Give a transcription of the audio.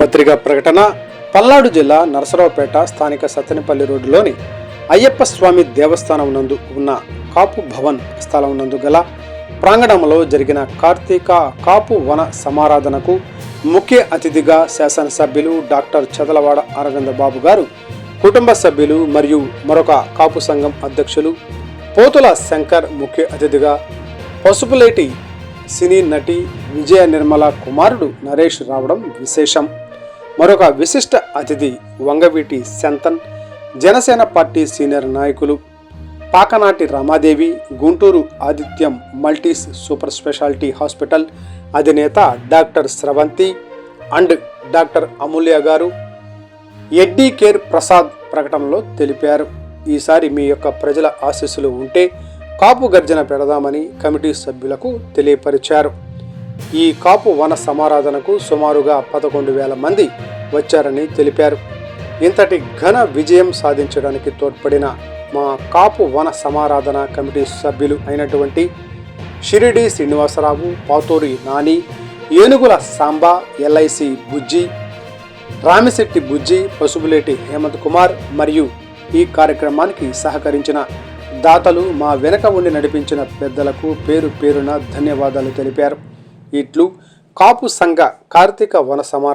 పత్రికా ప్రకటన పల్నాడు జిల్లా నరసరావుపేట స్థానిక సత్తెనపల్లి రోడ్డులోని అయ్యప్ప స్వామి దేవస్థానం నందు ఉన్న కాపు భవన్ స్థలం నందు గల ప్రాంగణంలో జరిగిన కార్తీక కాపు వన సమారాధనకు ముఖ్య అతిథిగా శాసనసభ్యులు డాక్టర్ చదలవాడ అరవింద బాబు గారు కుటుంబ సభ్యులు మరియు మరొక కాపు సంఘం అధ్యక్షులు పోతుల శంకర్ ముఖ్య అతిథిగా పసుపులేటి సినీ నటి విజయ నిర్మల కుమారుడు నరేష్ రావడం విశేషం. మరొక విశిష్ట అతిథి వంగవీటి శంతన్ జనసేన పార్టీ సీనియర్ నాయకులు Pakanati Ramadevi Guntur Adityam multis super speciality hospital అధినేత doctor Sravanthi and doctor Amulya garu eddy care Prasad ప్రకటనలో తెలిపారు. ఈసారి మీ యొక్క ప్రజల ఆశీస్సులు ఉంటే కాపు గర్జన పెడదామని కమిటీ సభ్యులకు తెలియపరిచారు. ఈ కాపు వన సమారాధనకు సుమారుగా పదకొండు వేల మంది వచ్చారని తెలిపారు. ఇంతటి ఘన విజయం సాధించడానికి తోడ్పడిన మా కాపు వన సమారాధన కమిటీ సభ్యులు అయినటువంటి షిరిడి శ్రీనివాసరావు పాతూరి నాని ఏనుగుల సాంబా ఎల్ఐసి బుజ్జి రామిశెట్టి బుజ్జి పసుపులేటి హేమంత్ కుమార్ మరియు ఈ కార్యక్రమానికి సహకరించిన దాతలు మా వెనక ఉండి నడిపించిన పెద్దలకు పేరు పేరున ధన్యవాదాలు తెలిపారు. ఇట్లు కాపు సంఘ కార్తీక వన సమారాధన